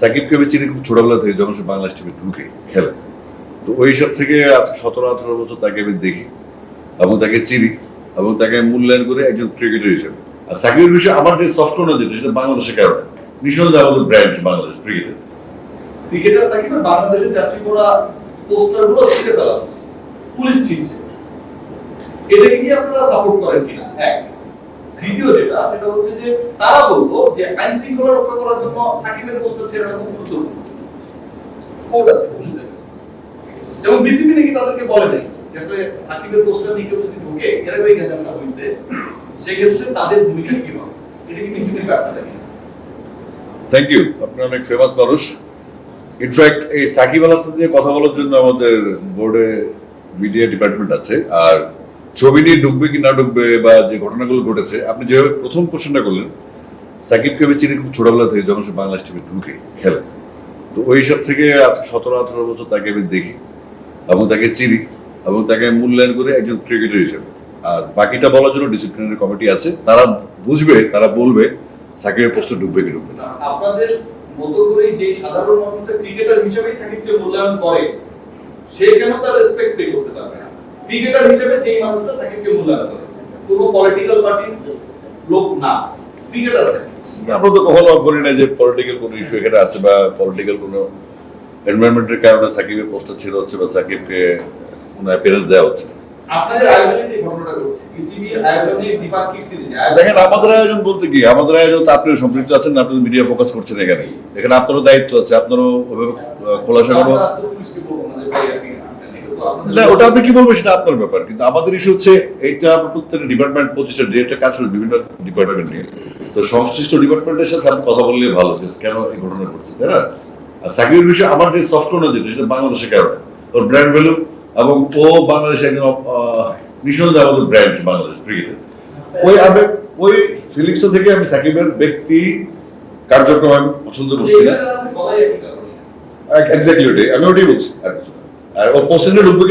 সাকিবকে আমি চিনি খুব ছোটবেলা থেকে যখন সে বাংলাদেশ টিমে ঢুকে খেলে, তো ওই হিসাব থেকে আজ সতেরো, আঠারো বছর তাকে আমি দেখি এবং তাকে চিনি এবং তাকে আমি মূল্যায়ন করি একজন ক্রিকেটার হিসেবে। আর সাকিবের বিষয়ে আমার যে সফট কর্নার যেটা, সেটা বাংলাদেশের কারণে। নিঃসন্দেহে আমাদের ব্র্যান্ড বাংলাদেশ ক্রিকেটের ক্রিকেটার সাকিবের বাংলাদেশের জার্সি পরা পোস্টারগুলো ছিঁড়ে ফেলা পুলিশ ছিনছে এটাকে কি আপনারা সাপোর্ট করেন কিনা? এক। দ্বিতীয় যেটা, সেটা হচ্ছে যে তারা বলব যে আইন শৃঙ্খলা রক্ষা করার জন্য সাকিবের পোস্টার ছেড়ানো খুব গুরুত্বপূর্ণ কোর্ট আছে এবং বিসিবি নাকি তাদেরকে বলে নাই সাকিবের যদি ঢুকে এর আগে গেঞ্জামটা হয়েছে তাদের ভূমিকা কি হবে? এটা কি বিসিবির ব্যর্থতা কিনা থ্যাংক ইউ আপনি অনেক ফেমাস মানুষ। ইনফ্যাক্ট এই সাকিব আল হাসান নিয়ে কথা বলার জন্য আমাদের বোর্ডে মিডিয়া ডিপার্টমেন্ট আছে, আর ছবি নিয়ে ঢুকবে কি না ঢুকবে বা যে ঘটনাগুলো ঘটেছে, আপনি যেভাবে প্রথম কোশ্চেনটা করলেন সাকিবকে আমি চিনি খুব ছোটবেলা থেকে, যখন সে বাংলাদেশ টিমে ঢুকে খেলে। তো ওই হিসাব থেকে আজ সতেরো, আঠারো বছর তাকে আমি দেখি এবং তাকে চিনি এবং তাকে মূল্যায়ন করি একজন ক্রিকেটার হিসেবে। আর বাকিটা বলার জন্য ডিসিপ্লিনারি কমিটি আছে, তারা বুঝবে, তারা বলবে সাকিবের পোস্টে ঢুকবে কি ঢুকবে না। আপনাদের মতো করে যে সাধারণ মানুষটা ক্রিকেটার হিসেবে সাকিবকে মূল্যায়ন করে, সে কেন তার রেসপেক্ট ক্রিকেটার হিসেবে যেই মানুষটা সাকিবকে মূল্যায়ন করে কোনো পলিটিক্যাল পার্টির লোক না ক্রিকেটার আমরা তো কখনো বলি না যে পলিটিক্যাল কোনো ইস্যু এখানে আছে বা পলিটিক্যাল কোনো এনভায়রনমেন্টের কারণে সাকিবের পোস্টার ছিল হচ্ছে বা সাকিবকে কোনো অ্যাপিয়ারেন্স দেওয়া হচ্ছে আপনাদের আয়োজনে ঘটনাটা ঘটছে বিসিবি আয়োজনে দ্বিপাক্ষিক সিরিজে দেখেন আমাদের আয়োজন বলতে কি আমাদের আয়োজন তো আপনিও সম্পৃক্ত আছেন আপনি মিডিয়া ফোকাস করছেন এখানে। এখানে আপনারও দায়িত্ব আছে আপনারও ওইভাবে খোলাসা করব বলব না ওটা আপনি কি বলবেন সেটা আপনার ব্যাপার কিন্তু আমাদের ইস্যু হচ্ছে এইটা প্রত্যেকটা ডিপার্টমেন্ট পঁচিশটা ডিরেক্টর কাজ করে বিভিন্ন ডিপার্টমেন্ট নিয়ে। তো সংশ্লিষ্ট ডিপার্টমেন্টের সাথে আপনি কথা বললে ভালো যে কেন এই ঘটনা ঘটছে তাই না? আর সাকিবের বিষয়ে আমার যে সফট কর্নার যেটা সেটা বাংলাদেশের কারণে। ওর ব্র্যান্ড ভ্যালু এবং ও বাংলাদেশে একজন নিঃসন্দেহে আমাদের ব্র্যান্ড বাংলাদেশ ক্রিকেটের ওই আবেগ ওই ফিলিংসটা থেকে আমি সাকিবের ব্যক্তি কার্যক্রম আমি পছন্দ করছি না। এক্স্যাক্টলি ওটাই আমি ওটাই বলছি আর কিছু না। আর ও পোস্টেন্টে ঢুকবে